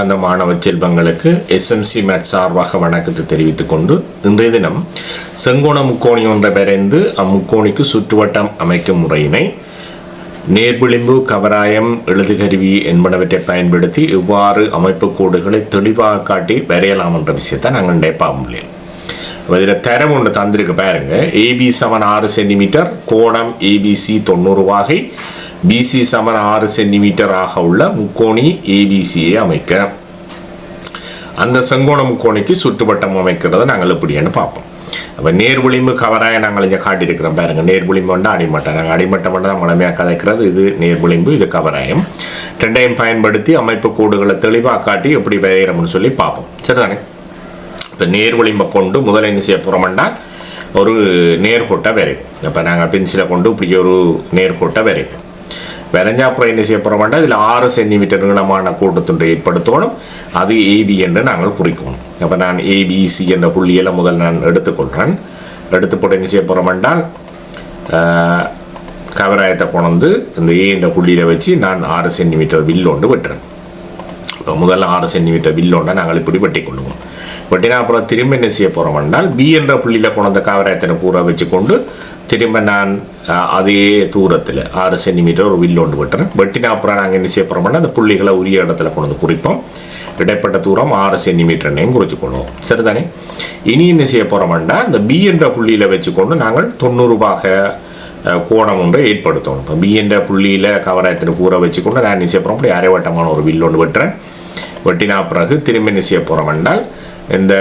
அந்த மாணவ செல்வங்களுக்கு எஸ்எம்சி மேட் சார்பாக வணக்கத்தை தெரிவித்துக் கொண்டு இன்றைய தினம் செங்கோண முக்கோணி ஒன்றை வரைந்து அம்முக்கோணிக்கு சுற்றுவட்டம் அமைக்கும் முறையினை நேர்விளிம்பு கவராயம் எழுதுகருவி என்பனவற்றை பயன்படுத்தி இவ்வாறு அமைப்பு கோடுகளை தெளிவாக காட்டி வரையலாம் என்ற விஷயத்தை நாங்கள் இன்றைய பார்க்க இதில் தரம் ஒன்று தந்திருக்கு பாருங்க. ஏபி சமன் ஆறு சென்டிமீட்டர் கோணம் ஏபிசி தொண்ணூறு வாகை பிசி சமன் ஆறு சென்டிமீட்டர் ஆக உள்ள முக்கோணி ஏபிசியை அமைக்க. அந்த செங்கோண முக்கோணிக்கு சுற்றுவட்டம் அமைக்கிறத நாங்கள் எப்படின்னு பார்ப்போம். அப்போ நேர் விளிம்பு கவராய நாங்கள் இங்கே காட்டியிருக்கிறோம் பாருங்க. நேர் விளிம்பு வந்து அடிமட்டம். நாங்கள் அடிமட்டம் மட்டும் தான் முழுமையாக கதைக்கிறது இது நேர் விளிம்பு இது கவராயம். ரெண்டையும் பயன்படுத்தி அமைப்பு கூடுகளை தெளிவாக காட்டி எப்படி வரைகிறோம்னு சொல்லி பார்ப்போம். சரிதானே? இப்போ நேர் விளிம்பை கொண்டு முதல் என்ன செய்ய போகிறோம்னா ஒரு நேர்கோட்டை வரைக்கும் இப்போ நாங்கள் பென்சிலை கொண்டு இப்படி ஒரு நேர்கோட்டை வரைக்கும் வரைஞ்சா அப்புறம் என்ன செய்ய போகிறோம்னா இதில் ஆறு சென்டிமீட்டர் நீளமான கூட்டத்துண்டு ஏற்படுத்தணும் அது ஏபி என்று நாங்கள் குறிக்கணும் அப்போ நான் ஏபிசி என்ற புள்ளியெல்லாம் முதல் நான் எடுத்துக்கொள்கிறேன் எடுத்து போட்டு என்ன செய்ய போகிறோம் என்றால் கவராயத்தை கொண்டு இந்த ஏ என்ற புள்ளியில் வச்சு நான் ஆறு சென்டிமீட்டர் வில்லோண்டு ஒன்று வெட்டுறேன் இப்போ முதல்ல ஆறு சென்டிமீட்டர் வில்லோண்டை நாங்கள் இப்படி வெட்டி கொள்ளுவோம் வெட்டினா அப்புறம் திரும்ப என்ன செய்ய போகிறோம் என்றால் பி என்ற புள்ளியில் கொண்ட காவராயத்தனை பூரா வச்சுக்கொண்டு திரும்ப நான் அதே தூரத்தில் ஆறு சென்டிமீட்டர் ஒரு வில்லு ஒன்று வெட்டுறேன். வெட்டினாப்புறம் நாங்கள் என்ன செய்ய போகிறோம்னா அந்த புள்ளிகளை உரிய இடத்துல கொண்டு வந்து குறிப்போம். இடைப்பட்ட தூரம் ஆறு சென்டிமீட்டர்னையும் குறிச்சுக்கொள்வோம் சரிதானே? இனி என்ன செய்ய போகிறோம்னா இந்த பி என்ற புள்ளியில் வச்சுக்கொண்டு நாங்கள் தொண்ணூறுபாக கோணம் ஒன்று ஏற்படுத்தணும். இப்போ பி என்ற புள்ளியில் கவராயத்தில் கூற வச்சுக்கொண்டு நான் என்ன செய்ய போகிறோம் அப்படி அரைவட்டமான ஒரு வில்லு ஒன்று வெட்டுறேன். வெட்டினா பிறகு திரும்ப என்ன செய்ய போகிறோம் என்றால் இந்த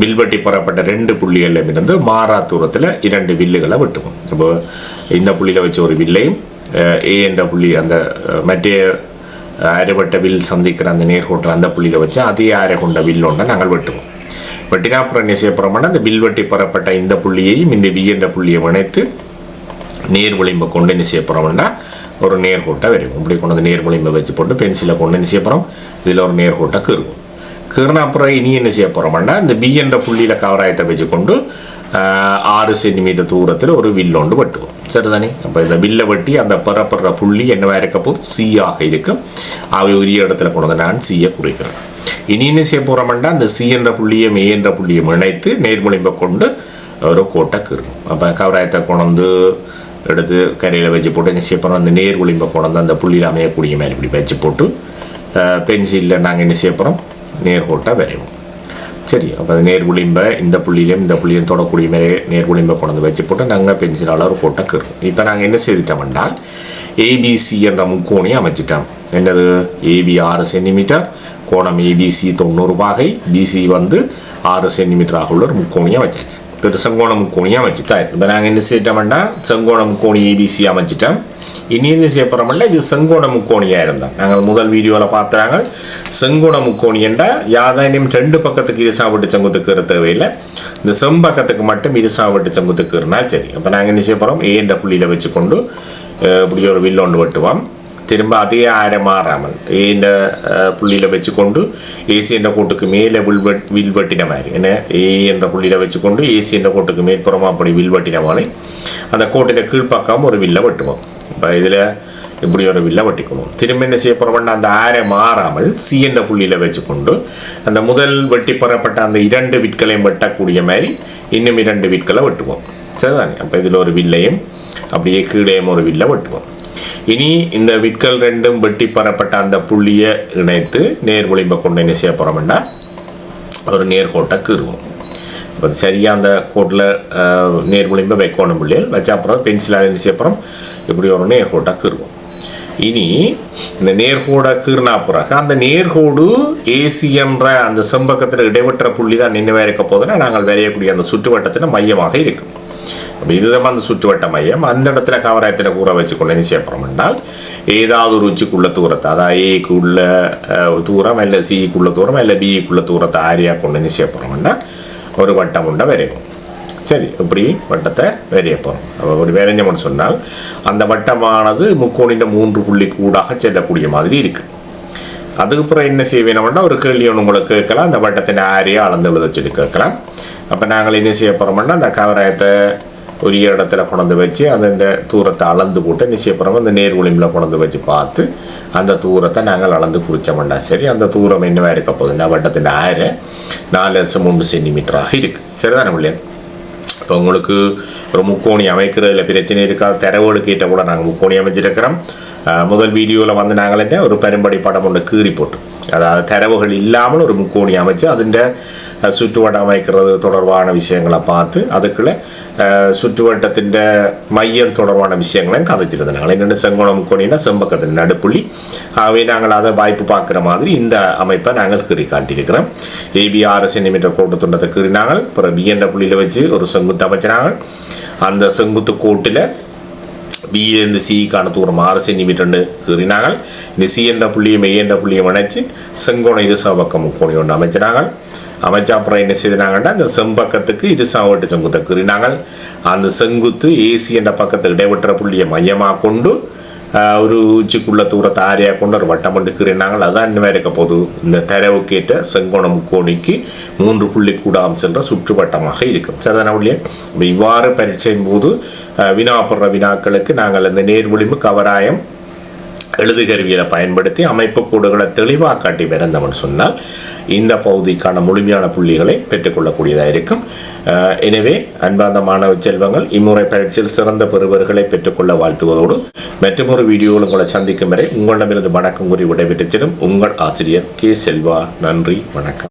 வில்வெட்டி புறப்பட்ட ரெண்டு புள்ளிகளிலும் இருந்து மாறா தூரத்தில் இரண்டு வில்லுகளை வெட்டுவோம். இப்போ இந்த புள்ளியில் வச்ச ஒரு வில்லையும் ஏ என்ற புள்ளி அந்த மற்றே மற்ற அரைவட்ட வில் சந்திக்கிற அந்த நேர்கோட்டில் அந்த புள்ளியில் வச்சு அதே அரை கொண்ட வில் நாங்கள் வெட்டுவோம். வெட்டினா அப்புறம் அந்த வில்வெட்டி புறப்பட்ட இந்த புள்ளியையும் இந்த வி என்ற புள்ளியை இணைத்து நேர் விளிம்பை கொண்டு என்ன ஒரு நேர்கோட்டை வரையும் இப்படி கொண்டு வந்து நேர் விளிம்பை வச்சு போட்டு பென்சிலை கொண்டு என்ன இதில் ஒரு நேர்கோட்டை கீறுவோம் கீர்னா அப்புறம் இனி என்ன செய்ய போகிறோம்னா இந்த பி என்ற புள்ளியில் கவராயத்தை வச்சுக்கொண்டு ஆறு சென்டிமீட்டர் தூரத்தில் ஒரு வில்லோண்டு வெட்டுவோம். சரிதானே? அப்போ இந்த வில்லை வெட்டி அந்த பெறப்படுற புள்ளி என்னவாக இருக்க போது ஆக இருக்கும். அவை உரிய இடத்துல கொண்டு வந்து நான் சியை குறிக்கிறேன். இனி என்ன செய்ய போகிறோம்னா அந்த சி என்ற புள்ளியும் ஏ என்ற புள்ளியும் இணைத்து நேர்மொழிம்பை கொண்டு ஒரு கோட்டை கீறும் அப்போ கவராயத்தை கொண்டு வந்து எடுத்து கரையில் வச்சு போட்டு என்ன செய்ய போகிறோம் அந்த நேர் ஒளிம்பை கொண்டு வந்து அந்த புள்ளியில் அமையக்கூடிய மேலே இப்படி வச்சு போட்டு பென்சிலில் நாங்கள் என்ன செய்ய போகிறோம் நேர்கோட்டை வரைவோம். சரி அப்போ அது நேர்விளிம்பை இந்த புள்ளியிலையும் இந்த புள்ளியும் தொடக்கூடிய மாதிரி நேர்விளிம்பை கொண்டு வந்து வச்சு போட்டு நாங்கள் பென்சிலால் ஒரு கோட்டை கீறும் இப்போ நாங்கள் என்ன செய்துட்டோம் என்றால் ஏபிசி என்ற முக்கோணியை அமைச்சிட்டோம். என்னது? ஏபி ஆறு சென்டிமீட்டர் கோணம் ஏபிசி தொண்ணூறு பாகை பிசி வந்து ஆறு சென்டிமீட்டராக உள்ள ஒரு முக்கோணியாக வச்சாச்சு திரு செங்கோண முக்கோணியாக அமைச்சிட்டா இப்போ நாங்கள் என்ன செய்யிட்டோம்னா செங்கோண முக்கோணி ஏபிசி அமைச்சிட்டோம். இனி என்ன இது செங்கோண முக்கோணியாக இருந்தால் நாங்கள் முதல் வீடியோவில் பார்த்தாங்க செங்கோண முக்கோணி என்றால் யாதானியம் ரெண்டு பக்கத்துக்கு இருசாவட்டு செங்குத்துக்கு இருக்க தேவையில்லை. இந்த செம்பக்கத்துக்கு மட்டும் இருசாவட்டு செங்குத்துக்கு இருந்தால் சரி. அப்போ நாங்கள் என்ன செய்ய போகிறோம் ஏன்ற புள்ளியில் வச்சுக்கொண்டு இப்படி ஒரு வில்லோண்டு வெட்டுவோம். திரும்ப அதே ஆரம் மாறாமல் இந்த புள்ளியில் வச்சுக்கொண்டு ஏசி என்ற கோட்டுக்கு மேலே வில்வெட் வில்வெட்டின மாதிரி. என்ன? ஏ என்ற புள்ளியில் வச்சுக்கொண்டு ஏசி என்ற கோட்டுக்கு மேற்புறமாக அப்படி வில்வெட்டின மாதிரி அந்த கோட்டின் கீழ்ப்பக்கம் ஒரு வில்லை வெட்டுவோம். இப்போ இதில் இப்படி ஒரு வில்லை வெட்டிக்கணும் திரும்ப என்ன செய்ய போகிறோம்னா அந்த ஆரை மாறாமல் சி என்ற புள்ளியில் வச்சுக்கொண்டு அந்த முதல் வெட்டி பெறப்பட்ட அந்த இரண்டு விட்களையும் வெட்டக்கூடிய மாதிரி இன்னும் இரண்டு விட்களை வெட்டுவோம். சரிதானே? அப்போ இதில் ஒரு வில்லையும் அப்படியே கீழேயும் ஒரு வில்லை வெட்டுவோம். இனி இந்த விட்கள் ரெண்டும் வெட்டி பெறப்பட்ட அந்த புள்ளியை இணைத்து நேர் விளிம்பை கொண்டு என்ன செய்ய போகிறோம்னா ஒரு நேர்கோட்டை கீறுவோம். இப்போ சரியாக அந்த கோட்டில் நேர் விளிம்பை வைக்கணும் பிள்ளைகள் வச்ச அப்புறம் பென்சிலால் என்ன செய்ய போகிறோம் இப்படி ஒரு நேர்கோட்டை கீறுவோம். இனி இந்த நேர்கோடை கீறினா பிறகு அந்த நேர்கோடு ஏசி என்ற அந்த செம்பக்கத்தில் இடைவெற்ற புள்ளி தான் நின்று இருக்க போதுன்னா நாங்கள் வரையக்கூடிய அந்த சுற்றுவட்டத்தில் மையமாக இருக்கும். இதுதான் அந்த சுற்றுவட்ட மையம். அந்த இடத்துல கவராயத்தில் கூற வச்சுக்கொண்டு என்ன செய்ய என்றால் ஏதாவது ஒரு உச்சிக்குள்ள தூரத்தை அதாவது ஏக்குள்ள தூரம் இல்லை சிக்குள்ள தூரம் இல்லை பிஇக்குள்ள தூரத்தை ஆரியா கொண்டு என்ன செய்ய போகிறோம்னா ஒரு வட்டம் உண்டை வரையும் சரி இப்படி வட்டத்தை வரைய போகிறோம் ஒரு வரைஞ்சோம்னு சொன்னால் அந்த வட்டமானது முக்கோணின் மூன்று புள்ளி கூடாக செல்லக்கூடிய மாதிரி இருக்குது அதுக்கப்புறம் என்ன செய்ய வேணும்னா ஒரு கேள்வி ஒன்று உங்களுக்கு கேட்கலாம். அந்த வட்டத்தின் ஆரியை அளந்து எழுத சொல்லி கேட்கலாம். அப்போ நாங்கள் என்ன செய்ய போகிறோம்னா அந்த கவராயத்தை ஒரு இடத்துல கொண்டு வச்சு அந்த தூரத்தை அளந்து போட்டு நிச்சயப்புறம் அந்த நேர்குளிமில் கொண்டு வச்சு பார்த்து அந்த தூரத்தை நாங்கள் அளந்து குறித்தோம்னா சரி. அந்த தூரம் என்னவா இருக்க போகுதுன்னா வட்டத்தின் ஆயிரம் நாலு லட்சம் மூன்று சென்டிமீட்டராக இருக்குது சரிதானே பிள்ளையா? இப்போ உங்களுக்கு ஒரு முக்கோணி அமைக்கிறதுல பிரச்சனை இருக்காது. தரவோடு கேட்ட கூட நாங்கள் முக்கோணி அமைச்சிருக்கிறோம் முதல் வீடியோவில் வந்து நாங்கள் என்ன? ஒரு பெரும்படி படம் ஒன்று கீறி போட்டு அதாவது தரவுகள் இல்லாமல் ஒரு முக்கோணி அமைச்சு அதுண்ட சுற்றுவட்டம் அமைக்கிறது தொடர்பான விஷயங்களை பார்த்து அதுக்குள்ள சுற்றுவட்டத்தின் மையம் தொடர்பான விஷயங்களையும் கதைச்சிருந்தோம் நாங்கள் என்னென்ன செங்கோணம் முக்கோணினா செம்பக்கத்தின் நடுப்புள்ளி. ஆகவே நாங்கள் அதை வாய்ப்பு பார்க்குற மாதிரி இந்த அமைப்பை நாங்கள் கீறி காட்டியிருக்கிறோம். ஏபி ஆறு சென்டிமீட்டர் கோட்டு துண்டத்தை கீறினாங்கள். அப்புறம் பிஎன்ற புள்ளியில் வச்சு ஒரு செங்குத்து அமைச்சினாங்க அந்த செங்குத்து கோட்டில் பியிலேருந்து சிக்கான தூரம் ஆறு சென்டிமீட்டர்னு கீறினாங்கள். இந்த சி என்ற புள்ளியும் மெய் என்ற புள்ளியும் இணைச்சு செங்கோண இருசா பக்கம் ஒன்று அமைச்சினாங்க அமைச்சா அப்புறம் என்ன செய்தாங்கன்னா அந்த செம்பக்கத்துக்கு இரு சாவட்டு செங்குத்தை கீறினாங்கள் அந்த செங்குத்து ஏசி என்ற பக்கத்துக்கு இடைவெற்ற புள்ளியை மையமாக கொண்டு ஒரு உச்சிக்குள்ள தூரத்தை ஆரியாக கொண்டு ஒரு வட்டம் பண்ணி கீறினாங்கள் அதான் இன்னும் இருக்க போது இந்த தரவுக்கேற்ற கேட்ட செங்கோண முக்கோணிக்கு மூன்று புள்ளி கூடாம் சென்ற சுற்றுவட்டமாக இருக்கும். சரிதான உள்ளே இவ்வாறு பரீட்சையின் போது வினாப்படுற வினாக்களுக்கு நாங்கள் அந்த நேர்வொழிவு கவராயம் எழுதுகருவியலை பயன்படுத்தி அமைப்பு கூடுகளை தெளிவாக காட்டி பிறந்தவன் சொன்னால் இந்த பகுதிக்கான முழுமையான புள்ளிகளை பெற்றுக்கொள்ளக்கூடியதாக இருக்கும். எனவே அன்பார்ந்த மாணவ செல்வங்கள் இம்முறை பயிற்சியில் சிறந்த பெறுவர்களை பெற்றுக்கொள்ள வாழ்த்துவதோடு மற்றொரு வீடியோவில் உங்களை சந்திக்கும் வரை உங்களிடமிருந்து வணக்கம் கூறி விடைபெற்று செல்லும் உங்கள் ஆசிரியர் கே செல்வா. நன்றி வணக்கம்.